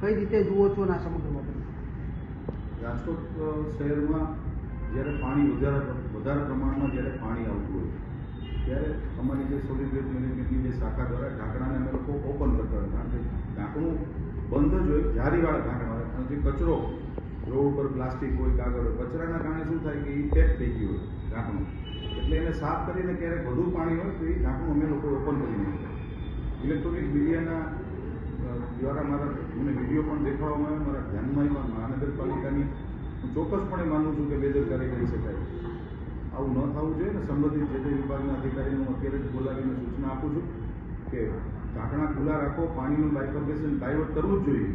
કઈ રીતે જુઓ છો ના સમગ્ર રાજકોટ શહેરમાં જ્યારે પાણી વધારે વધારે પ્રમાણમાં જ્યારે પાણી આવતું હોય ત્યારે અમારી જે સોલિડ મેનેજમેન્ટની જે શાખા દ્વારા ઢાંકણાને અમે લોકો ઓપન કરતા હોય કારણ કે ઢાંકણું બંધ જ હોય, જારીવાળા ઢાંકણા હોય અને જે કચરો રોડ ઉપર પ્લાસ્ટિક હોય, કાગળ હોય, કચરાના કારણે શું થાય કે એ પેક થઈ ગયું હોય ઢાંકણું. એટલે એને સાફ કરીને ક્યારેક વધુ પાણી હોય તો એ ઢાંકણું અમે લોકો ઓપન કરી નાખ્યું. ઇલેક્ટ્રોનિક મીડિયાના દ્વારા મારા મને વીડિયો પણ દેખાડવામાં આવ્યો, મારા ધ્યાનમાં આવ્યા મહાનગરપાલિકાની હું ચોક્કસપણે માનું છું કે બેદરકારી કરી શકાય. આવું ન થવું જોઈએ ને સંબંધિત જે તે વિભાગના અધિકારીને હું અત્યારે જ બોલાવીને સૂચના આપું છું કે ઢાંકણા ખુલ્લા રાખો, પાણીનું બાયફર્ગેશન ડાયવર્ટ કરવું જ જોઈએ.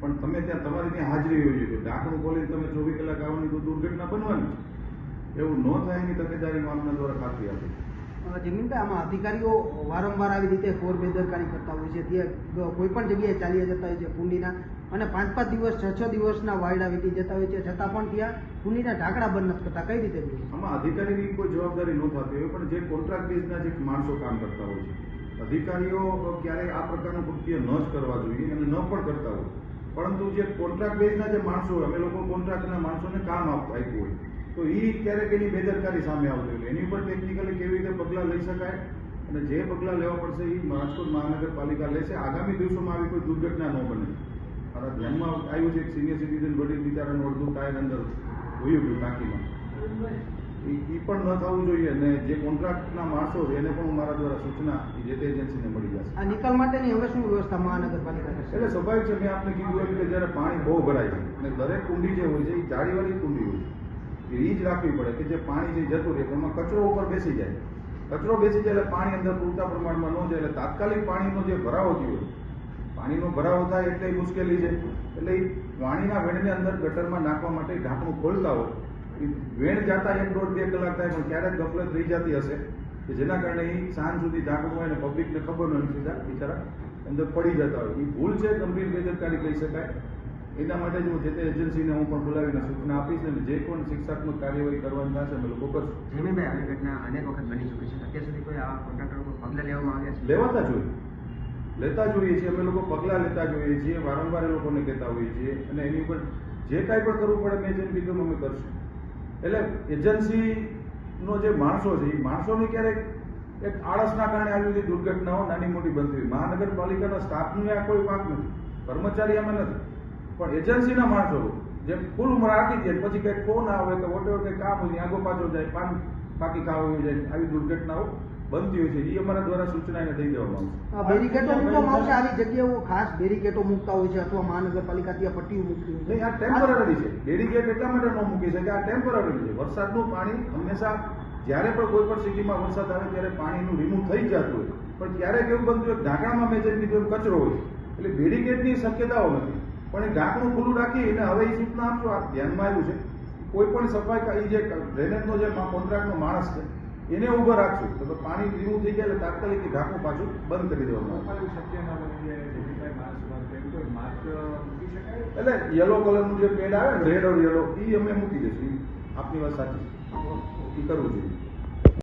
પણ તમે ત્યાં તમારી ત્યાં હાજરી હોવી જોઈએ. ઢાંકણું ખોલીને તમે ચોવીસ કલાક આવવાની તો દુર્ઘટના બનવાની એવું ન થાય એની તકેદારી મામલા દ્વારા ખાતરી આપે જમીનભાઈ આમાં અધિકારીઓ વારંવાર આવી રીતે ફોર બેદરકારી કરતા હોય છે. તે કોઈ પણ જગ્યાએ ચાલી જતા હોય છે કુંડીના અને પાંચ પાંચ દિવસ, છ છ દિવસના વાયડા વીતી જતા હોય છે. છતાં પણ ત્યાં કુંડીના ઢાંકણા બંધ નથી કરતા કઈ રીતે આમાં અધિકારીની કોઈ જવાબદારી ન થતી હોય, પણ જે કોન્ટ્રાક્ટ બેઝના જે માણસો કામ કરતા હોય છે, અધિકારીઓ ક્યારેય આ પ્રકારનું કૃત્ય ન જ કરવા જોઈએ અને ન પણ કરતા હોય. પરંતુ જે કોન્ટ્રાક્ટ બેઝના જે માણસો હોય, અમે લોકો કોન્ટ્રાક્ટના માણસોને કામ આપ- આપ્યું હોય. તો એ ક્યારેક એની બેદરકારી સામે આવતી હોય એની ઉપર ટેકનિકલી કેવી રીતે પગલાં લઈ શકાય અને જે પગલાં લેવા પડશે એ રાજકોટ મહાનગરપાલિકા લેશે. આગામી દિવસોમાં આવી કોઈ દુર્ઘટના ન બને. મારા ધ્યાનમાં આવ્યું છે એક સિનિયર સિટીઝન વડીલ બિચારાનું અડધું ટાયર અંદર હોયું ગયું ટાંકીમાં એ પણ ન થવું જોઈએ અને જે કોન્ટ્રાક્ટના માણસો છે એને પણ હું મારા દ્વારા સૂચના જે તે એજન્સીને મળી જશે. આ નિકાલ માટેની હવે શું વ્યવસ્થા મહાનગરપાલિકા એટલે સ્વાભાવિક છે મેં આપને કીધું એમ કે જ્યારે પાણી બહુ ભરાય છે અને દરેક કુંડી જે હોય છે એ જાળીવાળી રાખવી પડે કે જે પાણી જે જતું રહે એમાં કચરો ઉપર બેસી જાય. કચરો બેસી જાય એટલે પાણી અંદર પૂરતા પ્રમાણમાં ન જાય એટલે તાત્કાલિક પાણીનો જે ભરાવો થયો પાણીનો ભરાવો થાય એટલે મુશ્કેલી છે. એટલે એ પાણીના વેણને અંદર ગટરમાં નાખવા માટે ઢાંકણું ખોલતા હોય. એ વેણ જાતા એક દોઢ બે કલાક થાય પણ ક્યારેક ગફલત રહી જતી હશે કે જેના કારણે એ સાંજ સુધી ઢાંકણું હોય ને પબ્લિકને ખબર ન હોય સીધા બિચારા અંદર પડી જતા હોય. એ ભૂલ છે ગંભીર બેદરકારી કહી શકાય. એના માટે જ હું જે તે એજન્સીને હું પણ બોલાવીને સૂચના આપીશ અને જે પણ શિક્ષાત્મક કાર્યવાહી કરવાની થશે અમે લોકો કરશું. જમીનભાઈ આવી ઘટના અનેક વખત બની ચૂકી છે. અત્યાર સુધી કોઈ આવા કોન્ટ્રાક્ટર ઉપર પગલાં લેવામાં આવ્યા છે? લેવાતા જોઈએ લેતા જોઈએ છીએ. અમે લોકો પગલાં લેતા જોઈએ છીએ. વારંવાર એ લોકોને કહેતા હોઈએ છીએ. અને એની ઉપર જે કાંઈ પણ કરવું પડે મેં જેમ કીધું અમે કરશું. એટલે એજન્સીનો જે માણસો છે એ માણસોની ક્યારેક એક આળસના કારણે આવી બધી દુર્ઘટનાઓ નાની મોટી બનતી હોય. મહાનગરપાલિકાના સ્ટાફનું આ કોઈ વાંક નથી. કર્મચારી અમે નથી. પણ એજન્સીના માણસો જે ફૂલ ઉંમર આપી દે પછી કંઈક ફોન આવે કે વોટે કંઈ કામ હોય આગો પાછો જાય પાન પાકી ખાવા હોય જાય આવી દુર્ઘટનાઓ બનતી હોય છે. એ અમારા દ્વારા સૂચના એને દઈ દેવામાં આવશે. બેરિકેટો મૂકવામાં આવશે. આવી જગ્યાઓ ખાસ બેરિકેટો મૂકતા હોય છે અથવા મહાનગરપાલિકા ત્યાં પટ્ટીઓ મૂકતી હોય આ ટેમ્પરરી છે. બેરિકેડ એટલા માટે ન મૂકી શકે. આ ટેમ્પરરી છે. વરસાદનું પાણી હંમેશા જ્યારે પણ કોઈ પણ સિટીમાં વરસાદ આવે ત્યારે પાણીનું રિમૂવ થઈ જતું હોય. પણ ક્યારેક એવું બનતું હોય ઢાંકણામાં મેં જેમ કીધું કચરો હોય. એટલે બેરિકેડની શક્યતાઓ નથી. પણ એ ઢાંકણું ખુલ્લું રાખી અને હવે એ સૂચના આપશો આ ધ્યાનમાં આવ્યું છે. કોઈ પણ સફાઈ જે ડ્રેનેજનો જે કોન્ટ્રાક્ટનો માણસ છે એને ઊભો રાખશું તો પાણી પીવું થઈ જાય તાત્કાલિક ઢાંકું પાછું બંધ કરી દેવાનું. એટલે યલો કલરનું જે પેડ આવે ને રેડ ઓર યલો એ અમે મૂકી દઈશું. આપની વાત સાચી એ કરવું જોઈએ.